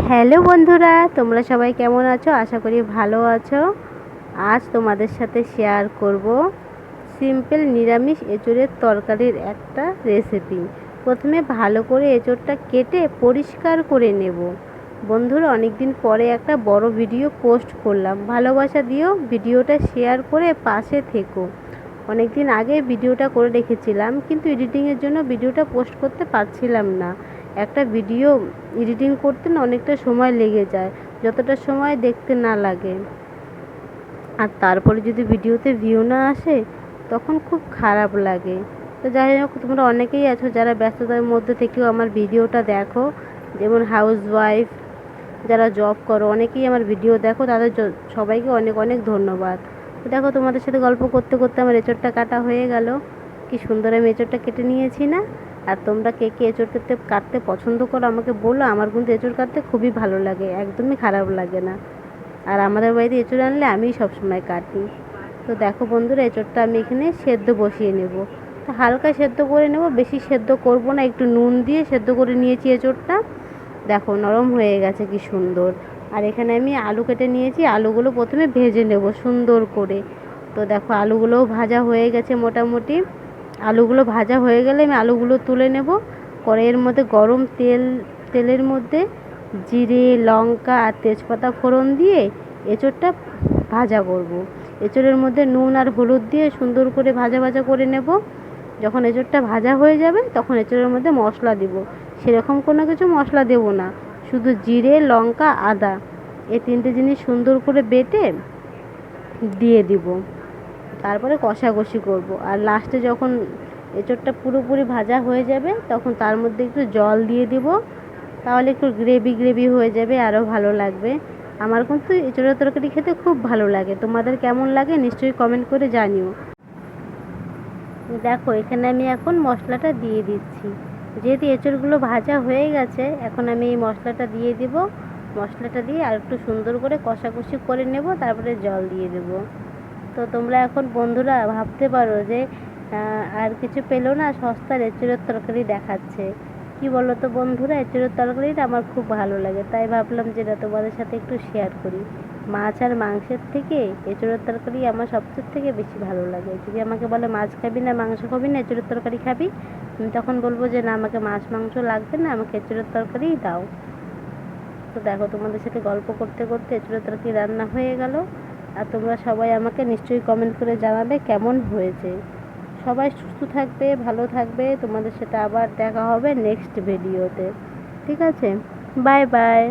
Hello বন্ধুরা, তোমরা সবাই কেমন আছো? আশা করি ভালো আছো। আজ তোমাদের সাথে শেয়ার করব সিম্পল নিরামিষ এঁচড়ের তরকারির একটা রেসিপি প্রথমে ভালো করে এঁচড়টা কেটে পরিষ্কার করে নেব। বন্ধুরা অনেক দিন পরে একটা বড় ভিডিও পোস্ট করলাম। ভালোবাসা দিও ভিডিওটা শেয়ার করে পাশে থেকো। অনেক দিন আগে ভিডিওটা করে রেখেছিলাম, কিন্তু এডিটিংয়ের জন্য ভিডিওটা পোস্ট করতে পারছিলাম না। একটা ভিডিও এডিটিং করতে না অনেকটা সময় লেগে যায়, যতটা সময় দেখতে না লাগে। আর তারপরে যদি ভিডিওতে ভিউ না আসে, তখন খুব খারাপ লাগে। তো যাই হোক, তোমরা অনেকেই আছো যারা ব্যস্ততার মধ্যে থেকেও আমার ভিডিওটা দেখো। যেমন হাউস ওয়াইফ যারা জব করো, অনেকেই আমার ভিডিও দেখো। তাদের সবাইকে অনেক অনেক ধন্যবাদ। তো দেখো, তোমাদের সাথে গল্প করতে করতে আমার এঁচড়টা কাটা হয়ে গেল। কি সুন্দর আমি এঁচড়টা কেটে নিয়েছি না? আর তোমরা কে কে এঁচড় কাটতে কাটতে পছন্দ করো আমাকে বলো। আমার কিন্তু এঁচড় কাটতে খুবই ভালো লাগে, একদমই খারাপ লাগে না। আর আমাদের বাড়িতে এঁচড় আনলে আমিই সবসময় কাটি। তো দেখো বন্ধুরা, এঁচড়টা আমি এখানে সেদ্ধ বসিয়ে নেব। তো হালকা সেদ্ধ করে নেব, বেশি সেদ্ধ করব না, একটু নুন দিয়ে সেদ্ধ করে নিয়েছি এঁচড়টা। দেখো নরম হয়ে গেছে, কি সুন্দর। আর এখানে আমি আলু কেটে নিয়েছি, আলুগুলো প্রথমে ভেজে নেব সুন্দর করে। তো দেখো আলুগুলোও ভাজা হয়ে গেছে মোটামুটি। আলুগুলো ভাজা হয়ে গেলে আমি আলুগুলো তুলে নেব। কড়াইয়ের মধ্যে গরম তেল, তেলের মধ্যে জিরে, লঙ্কা আর তেজপাতা ফোড়ন দিয়ে এঁচড়টা ভাজা করব। এঁচড়ের মধ্যে নুন আর হলুদ দিয়ে সুন্দর করে ভাজা ভাজা করে নেব। যখন এঁচড়টা ভাজা হয়ে যাবে, তখন এঁচড়ের মধ্যে মশলা দিব। সেরকম কোনো কিছু মশলা দেব না, শুধু জিরে, লঙ্কা, আদা। এই তিনটে জিনিস সুন্দর করে বেটে দিয়ে দিব। তারপরে কষাকষি করব। আর লাস্টে যখন এঁচড়টা পুরোপুরি ভাজা হয়ে যাবে, তখন তার মধ্যে একটু জল দিয়ে দিব। তাহলে একটু গ্রেভি গ্রেভি হয়ে যাবে আরও ভালো লাগবে। আমার কিন্তু এঁচড়ের তরকারি খেতে খুব ভালো লাগে। তোমাদের কেমন লাগে নিশ্চয়ই কমেন্ট করে জানিও। দেখো, এখানে আমি এখন মশলাটা দিয়ে দিচ্ছি। যেহেতু এঁচড়গুলো ভাজা হয়ে গেছে, এখন আমি এই মশলাটা দিয়ে দিব। মশলাটা দিয়ে আর একটু সুন্দর করে কষাকষি করে নেব, তারপরে জল দিয়ে দেব। তো তোমরা এখন বন্ধুরা ভাবতে পারো যে আর কিছু পেল না, সস্তার এঁচড়ের তরকারি দেখাচ্ছে। কি বলো তো বন্ধুরা, এঁচড়ের তরকারিটা আমার খুব ভালো লাগে, তাই ভাবলাম যে না, তোমাদের সাথে একটু শেয়ার করি। মাছ আর মাংসের থেকে এঁচড়ের তরকারি আমার সবচেয়ে থেকে বেশি ভালো লাগে। যদি আমাকে বলে, মাছ খাবি না, মাংস খাবি না, এঁচড়ের তরকারি খাবি? আমি তখন বলব যে, না, আমাকে মাছ, মাংস লাগবে না, আমাকে এঁচড়ের তরকারিই দাও। তো দেখো, তোমাদের সাথে গল্প করতে করতে এঁচড়ের তরকারি রান্না হয়ে গেল। আর তোমরা সবাই আমাকে নিশ্চয়ই কমেন্ট করে জানাবে কেমন হয়েছে। সবাই সুস্থ থাকবে, ভালো থাকবে। তোমাদের সাথে আবার দেখা হবে নেক্সট ভিডিওতে ঠিক আছে? Bye bye